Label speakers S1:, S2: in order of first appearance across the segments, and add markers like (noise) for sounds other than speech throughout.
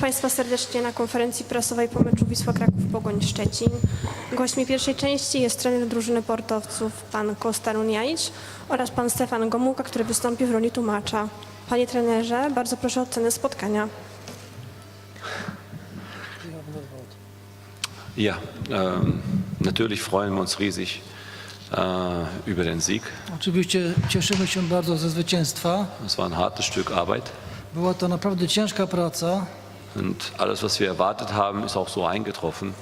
S1: Państwa serdecznie na konferencji prasowej po meczu Wisła Kraków Pogoń Szczecin. Gośćmi pierwszej części jest trener drużyny portowców pan Kosta Runiajcz oraz pan Stefan Gomułka, który wystąpi w roli tłumacza. Panie trenerze, bardzo proszę o ocenę spotkania.
S2: Ja, ähm, natürlich freuen wir uns riesig äh, über den Sieg.
S3: Oczywiście cieszymy się bardzo ze zwycięstwa.
S2: Es war ein hartes Stück Arbeit
S3: Była to naprawdę ciężka praca
S2: und alles, was wir erwartet haben, ist auch so eingetroffen.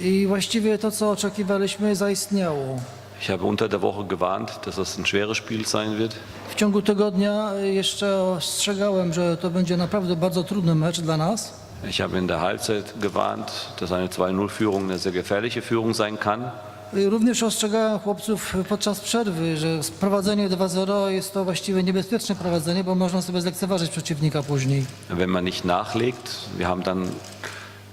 S3: i właściwie to, co oczekiwaliśmy, zaistniało.
S2: Ich habe unter der Woche gewarnt, dass das ein schweres Spiel sein wird.
S3: W ciągu tygodnia jeszcze ostrzegałem, że to będzie naprawdę bardzo trudny mecz dla nas.
S2: Ich habe in der Halbzeit gewarnt, dass eine 2-0-Führung eine sehr gefährliche Führung sein kann.
S3: Również ostrzegałem chłopców podczas przerwy, że prowadzenie 2-0 jest to właściwie niebezpieczne prowadzenie, bo można sobie zlekceważyć przeciwnika później.
S2: Wenn man nicht nachlegt, wir haben dann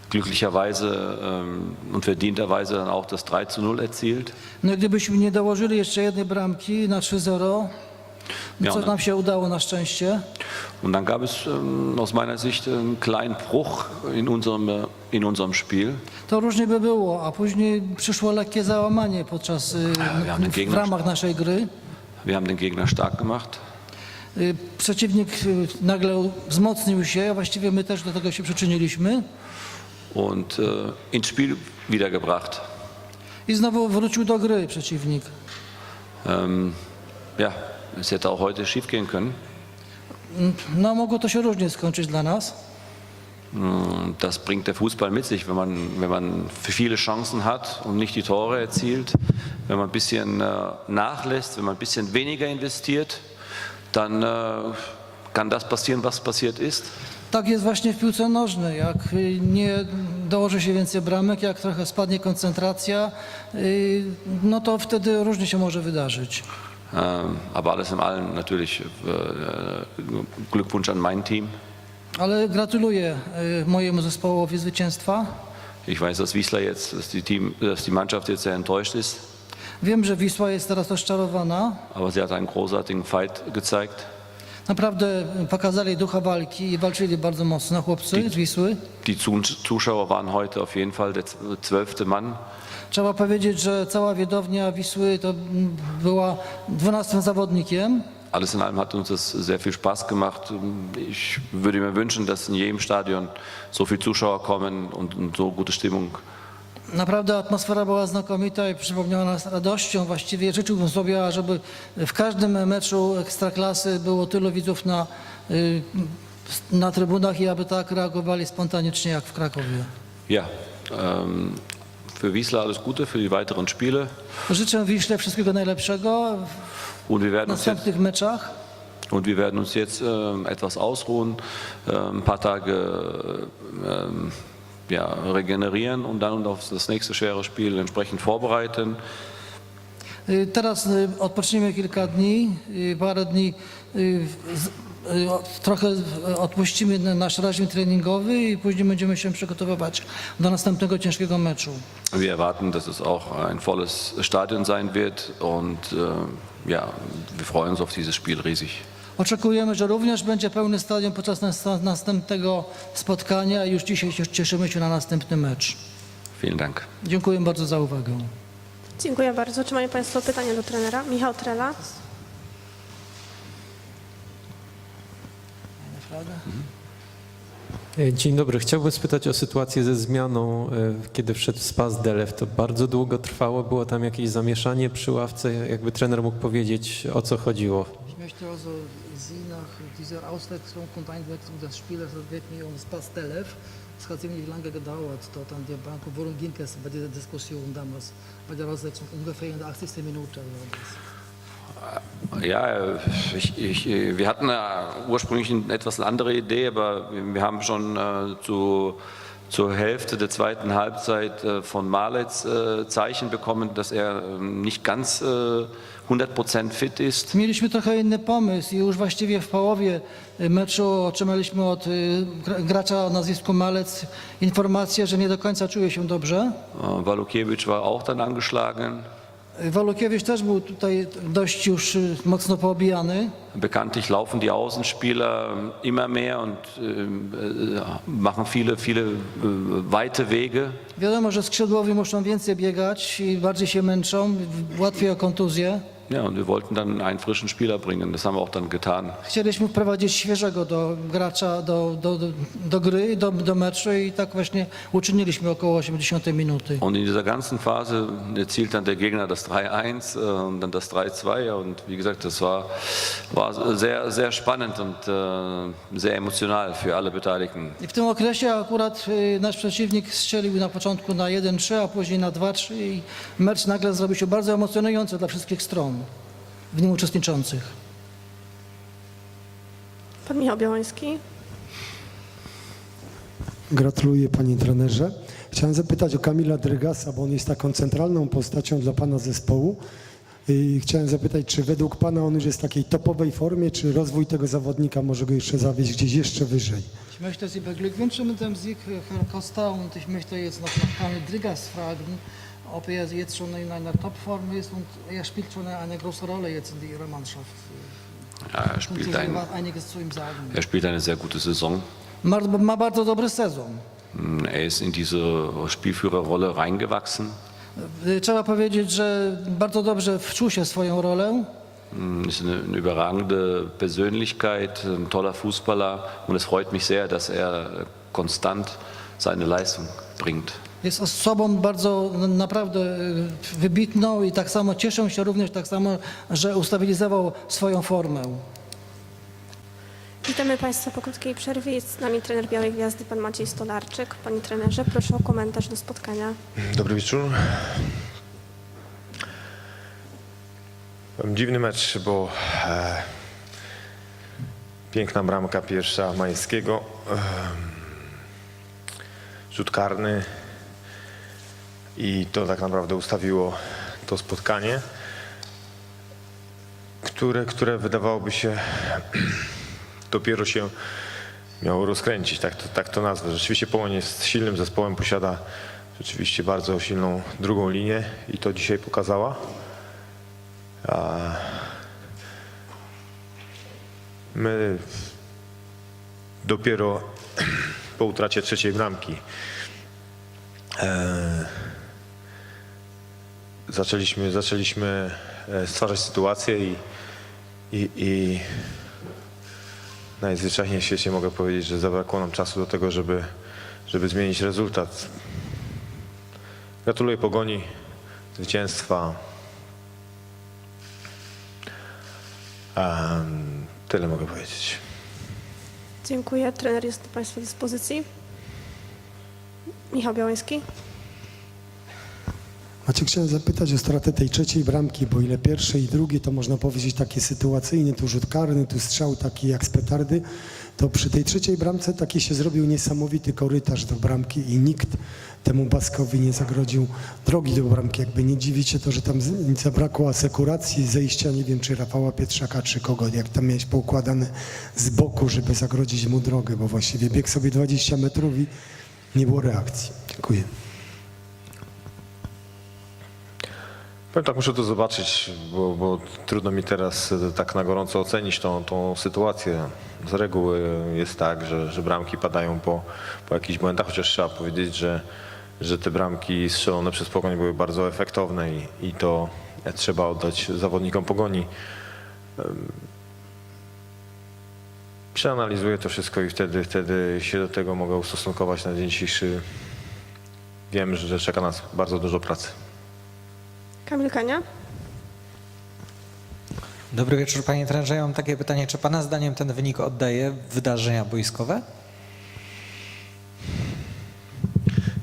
S2: glücklicherweise ähm, und verdienterweise dann auch das 3 zu 0 erzielt.
S3: No gdybyśmy nie dołożyli jeszcze jednej bramki na 3-0,
S2: Ja,
S3: co nam się udało na szczęście,
S2: Und dann gab es ähm, aus meiner Sicht einen kleinen Bruch in unserem, äh, in unserem Spiel.
S3: To różnie by było, a później przyszło lekkie załamanie podczas y,
S2: ja,
S3: w ramach naszej gry.
S2: Wir haben den Gegner stark gemacht.
S3: Y, Przeciwnik y, nagle wzmocnił się, a właściwie my też do tego się przyczyniliśmy
S2: und äh, ins Spiel wiedergebracht.
S3: i znowu wrócił do gry przeciwnik.
S2: Ähm, ja, es hätte auch heute schief gehen können.
S3: No mogło to się różnie skończyć dla nas.
S2: Das bringt der Fußball mit sich, wenn man, wenn man viele Chancen hat und nicht die Tore erzielt. Wenn man ein bisschen äh, nachlässt, wenn man ein bisschen weniger investiert, dann äh, kann das passieren, was passiert ist.
S3: Tak jest właśnie w piłce nożnej. Jak nie dołoży się więcej bramek, jak trochę spadnie koncentracja, no to wtedy różnie się może wydarzyć.
S2: Ähm, Aber alles in allem natürlich äh, Glückwunsch an mein Team.
S3: Ale gratuluję y, mojemu zespołowi zwycięstwa.
S2: Ich weiß, dass Wiesler jetzt, dass die, Team, dass die Mannschaft jetzt sehr enttäuscht ist,
S3: Wiem, że Wisła jest teraz rozczarowana.
S2: aber sie hat einen großartigen Fight gezeigt.
S3: Naprawdę pokazali ducha walki i walczyli bardzo mocno chłopcy z Wisły.
S2: Die Zu- Zuschauer waren heute auf jeden Fall der zwölfte Mann.
S3: Trzeba powiedzieć, że cała widownia Wisły to była 12 zawodnikiem.
S2: Alles in allem hat uns das sehr viel Spaß gemacht. Ich würde mir wünschen, dass in jedem Stadion so viele Zuschauer kommen und, und so gute Stimmung.
S3: Naprawdę atmosfera była znakomita i przypomniała nas radością. Właściwie życzyłbym sobie, żeby w każdym meczu Ekstraklasy było tylu widzów na, y, na trybunach i aby tak reagowali spontanicznie jak w Krakowie.
S2: Ja, ähm, für Wiesler alles Gute für die weiteren Spiele.
S3: Życzę Wiśle wszystkiego najlepszego
S2: Und wir
S3: w
S2: werden uns jetzt,
S3: następnych meczach.
S2: und wir werden uns jetzt ähm, etwas ausruhen, ähm, ein paar Tage ähm, ja, regenerieren und dann auf das nächste schwere Spiel entsprechend vorbereiten.
S3: Y, Teraz y, odpoczniemy kilka dni, y, parę dni y, z- trochę y, odpuścimy na nasz reżim treningowy i później będziemy się przygotowywać do następnego ciężkiego meczu.
S2: Wir erwarten, dass es auch ein volles Stadion sein wird und äh, ja, wir freuen uns auf dieses Spiel riesig.
S3: Oczekujemy, że również będzie pełny stadion podczas nas- następnego spotkania i już dzisiaj się cieszymy się na następny mecz.
S2: Vielen Dank.
S3: Dziękuję bardzo za uwagę.
S1: Dziękuję bardzo. Czy mają Państwo pytania do trenera? Michał Trela.
S4: Dzień dobry. Chciałbym spytać o sytuację ze zmianą, e, kiedy wszedł Spas Delew. To bardzo długo trwało, było tam jakieś zamieszanie przy ławce. Jakby trener mógł powiedzieć, o co chodziło.
S3: Ich möchte also Sie nach dieser Auswechslung und Einwechslung des Spielers, das wird mir um Spas Telev. Es hat ziemlich lange gedauert, dort an der Bank. Worum ging es bei dieser Diskussion damals, bei der Auswechslung? Ungefähr in der 80. Minute war das.
S2: Ja, ich, ich, wir hatten ja ursprünglich eine etwas andere Idee, aber wir haben schon äh, zu, zur Hälfte der zweiten Halbzeit äh, von Malitz äh, Zeichen bekommen, dass er ähm, nicht ganz äh, 100% fit ist.
S3: Mieliśmy trochę inny pomysł i już właściwie w połowie y, meczu otrzymaliśmy od gra- gracza o nazwisku Malec informację, że nie do końca czuje się dobrze.
S2: Äh, Walukiewicz war auch dann angeschlagen.
S3: Walukiewicz też był tutaj dość już y, mocno poobijany.
S2: Bekanntlich laufen die Außenspieler immer mehr und ähm, äh, machen viele, viele äh, weite Wege.
S3: Wiadomo, że skrzydłowi muszą więcej biegać i bardziej się męczą, łatwiej o kontuzję.
S2: Ja, und wir wollten dann einen frischen Spieler bringen. Das haben wir auch dann getan.
S3: Chcieliśmy wprowadzić świeżego do gracza, do, do, do, do gry, do, do meczu i tak właśnie uczyniliśmy około 80 minuty.
S2: Und in dieser ganzen Phase erzielt dann der Gegner das 3-1 äh, und dann das 3-2. Und wie gesagt, das war, war sehr, sehr spannend und äh, sehr emotional für alle Beteiligten.
S3: I w tym okresie akurat y, nasz przeciwnik strzelił na początku na 1-3, a później na 2-3 i mecz nagle zrobił się bardzo emocjonujący dla wszystkich stron w nim uczestniczących.
S1: Pan Michał Białoński.
S5: Gratuluję panie trenerze. Chciałem zapytać o Kamila Drygasa, bo on jest taką centralną postacią dla pana zespołu. I chciałem zapytać, czy według pana on już jest w takiej topowej formie, czy rozwój tego zawodnika może go jeszcze zawieźć gdzieś jeszcze wyżej?
S3: Ich möchte Sie beglückwünschen mit dem Sieg, Herr Costa, und ich möchte jetzt noch nach Kamil Drigas fragen, ob er jetzt schon in einer Topform ist und er spielt schon eine große Rolle jetzt in Ihrer Mannschaft.
S2: Ja, er, spielt ein,
S3: einiges zu ihm sagen?
S2: er spielt eine sehr gute Saison.
S3: Ma, ma bardzo dobry sezon.
S2: Er ist in diese Spielführerrolle reingewachsen.
S3: Y, Trzeba powiedzieć, że bardzo dobrze wczuł się swoją rolę.
S2: Ist eine, eine überragende Persönlichkeit, ein toller Fußballer und es freut mich sehr, dass er konstant seine Leistung bringt.
S3: Jest osobą bardzo naprawdę y, wybitną i tak samo cieszę się również tak samo, że ustabilizował swoją formę.
S1: Witamy Państwa po krótkiej przerwie. Jest z nami trener Białej Gwiazdy, pan Maciej Stolarczyk. Panie trenerze, proszę o komentarz do spotkania.
S6: Dobry wieczór. Dziwny mecz, bo e, piękna bramka pierwsza Majewskiego. E, rzut karny i to tak naprawdę ustawiło to spotkanie, które, które wydawałoby się (clears throat) dopiero się miało rozkręcić, tak to, tak to nazwę. Rzeczywiście Połoń jest silnym zespołem, posiada rzeczywiście bardzo silną drugą linię i to dzisiaj pokazała. My dopiero (clears throat) po utracie trzeciej bramki e, zaczęliśmy, zaczęliśmy e, stwarzać sytuację i, i, i najzwyczajniej w świecie mogę powiedzieć, że zabrakło nam czasu do tego, żeby, żeby zmienić rezultat. Gratuluję Pogoni zwycięstwa. Em, tyle mogę powiedzieć.
S1: Dziękuję. Trener jest do Państwa dyspozycji. Michał Białoński.
S5: Macie, chciałem zapytać o stratę tej trzeciej bramki, bo ile pierwszej i drugiej to można powiedzieć takie sytuacyjne, tu rzut karny, tu strzał taki jak z petardy, to przy tej trzeciej bramce taki się zrobił niesamowity korytarz do bramki i nikt temu Baskowi nie zagrodził drogi do bramki. Jakby nie dziwicie to, że tam zabrakło asekuracji, zejścia, nie wiem czy Rafała Pietrzaka, czy kogo, jak tam miałeś poukładane z boku, żeby zagrodzić mu drogę, bo właściwie biegł sobie 20 metrów i nie było reakcji. Dziękuję.
S6: Powiem tak, muszę to zobaczyć, bo, bo trudno mi teraz e, tak na gorąco ocenić tą, tą sytuację. Z reguły jest tak, że, że bramki padają po, po jakichś błędach, chociaż trzeba powiedzieć, że, że te bramki strzelone przez Pogoń były bardzo efektowne i, i to trzeba oddać zawodnikom Pogoni. Przeanalizuję to wszystko i wtedy, wtedy się do tego mogę ustosunkować na dzień dzisiejszy. Wiem, że czeka nas bardzo dużo pracy.
S1: Kamil Kania.
S7: Dobry wieczór panie trenerze. Ja mam takie pytanie, czy pana zdaniem ten wynik oddaje wydarzenia boiskowe?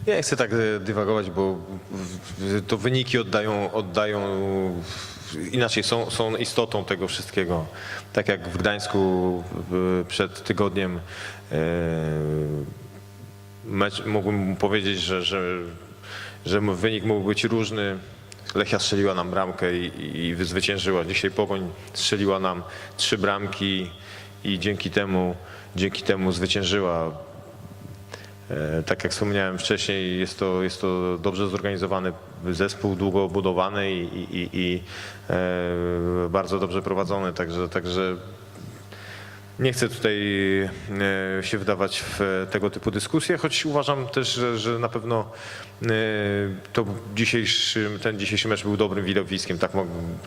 S6: Ja nie chcę tak e, dywagować, bo to wyniki oddają, oddają inaczej, są, są istotą tego wszystkiego. Tak jak w Gdańsku w- przed tygodniem e, mecz, mógłbym powiedzieć, że, że, że wynik mógł być różny. Lechia strzeliła nam bramkę i, i zwyciężyła. Dzisiaj Pogoń strzeliła nam trzy bramki i dzięki temu, dzięki temu zwyciężyła. E, Tak jak wspomniałem wcześniej, jest to, jest to dobrze zorganizowany zespół, długo budowany i, i, i, i e, bardzo dobrze prowadzony, także, także nie chcę tutaj e, się wdawać w tego typu dyskusje, choć uważam też, że, że na pewno e, to dzisiejszy, ten dzisiejszy mecz był dobrym widowiskiem, tak,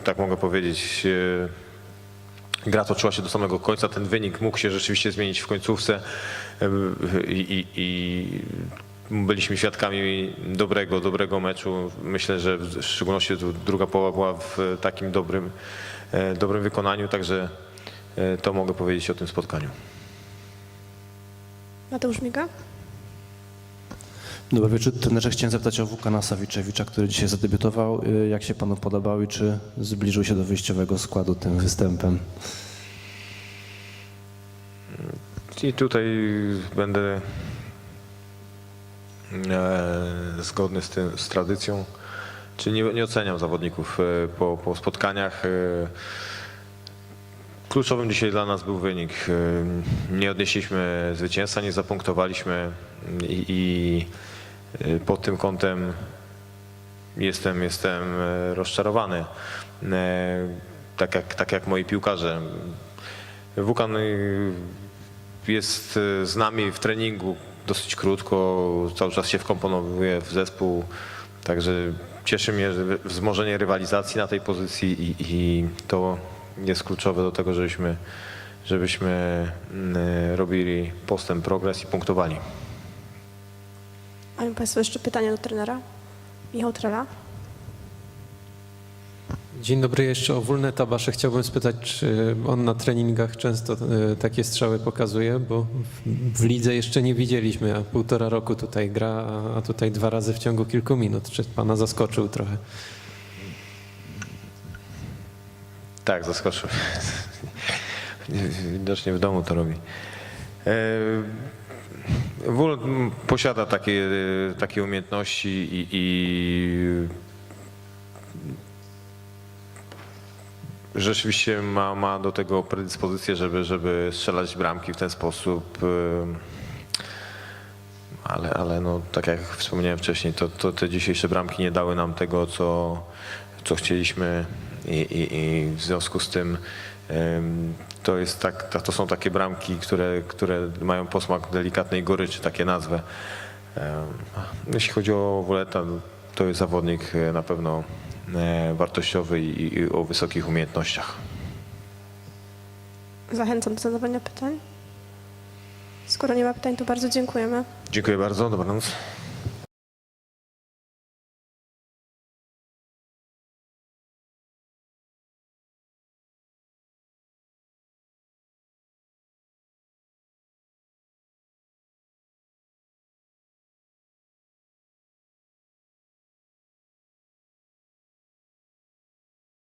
S6: tak mogę powiedzieć. E, Gra toczyła się do samego końca, ten wynik mógł się rzeczywiście zmienić w końcówce i, i, i byliśmy świadkami dobrego, dobrego meczu. Myślę, że w szczególności druga połowa była w takim dobrym, dobrym wykonaniu, także to mogę powiedzieć o tym spotkaniu.
S1: Mateusz Miga?
S8: Dobry wieczór. Trenerze, chciałem zapytać o Wukana Sawiczewicza, który dzisiaj zadebiutował. Y, Jak się panu podobał i czy zbliżył się do wyjściowego składu tym występem?
S6: I tutaj będę e, zgodny z, tym, z tradycją, czyli nie, nie oceniam zawodników e, po, po spotkaniach. Kluczowym dzisiaj dla nas był wynik. Nie odnieśliśmy zwycięstwa, nie zapunktowaliśmy i, i e, pod tym kątem jestem, jestem e, rozczarowany. E, Tak jak, tak jak moi piłkarze. Wukan y, jest y, z nami w treningu dosyć krótko, cały czas się wkomponowuje w zespół, także cieszy mnie że wzmożenie rywalizacji na tej pozycji i, i to jest kluczowe do tego, żebyśmy, żebyśmy y, robili postęp, progres i punktowali.
S1: Mają Państwo jeszcze pytania do trenera? Michał Trela?
S4: Dzień dobry, jeszcze o Wólne Tabasze chciałbym spytać, czy on na treningach często e, takie strzały pokazuje, bo w, lidze jeszcze nie widzieliśmy, a półtora roku tutaj gra, a- a tutaj dwa razy w ciągu kilku minut. Czy pana zaskoczył trochę?
S6: Tak, zaskoczył. Widocznie w domu to robi. E, Wól posiada takie, takie umiejętności i, i rzeczywiście ma, ma do tego predyspozycję, żeby, żeby strzelać bramki w ten sposób. e, Ale, ale no, tak jak wspomniałem wcześniej, to, to te dzisiejsze bramki nie dały nam tego, co, co chcieliśmy i, i, i w związku z tym to, jest tak, to są takie bramki, które, które mają posmak delikatnej goryczy, takie nazwę. Jeśli chodzi o Woleta, to jest zawodnik e, na pewno e, wartościowy i, i o wysokich umiejętnościach.
S1: Zachęcam do zadawania pytań. Skoro nie ma pytań, to bardzo dziękujemy.
S6: Dziękuję bardzo, dobranoc.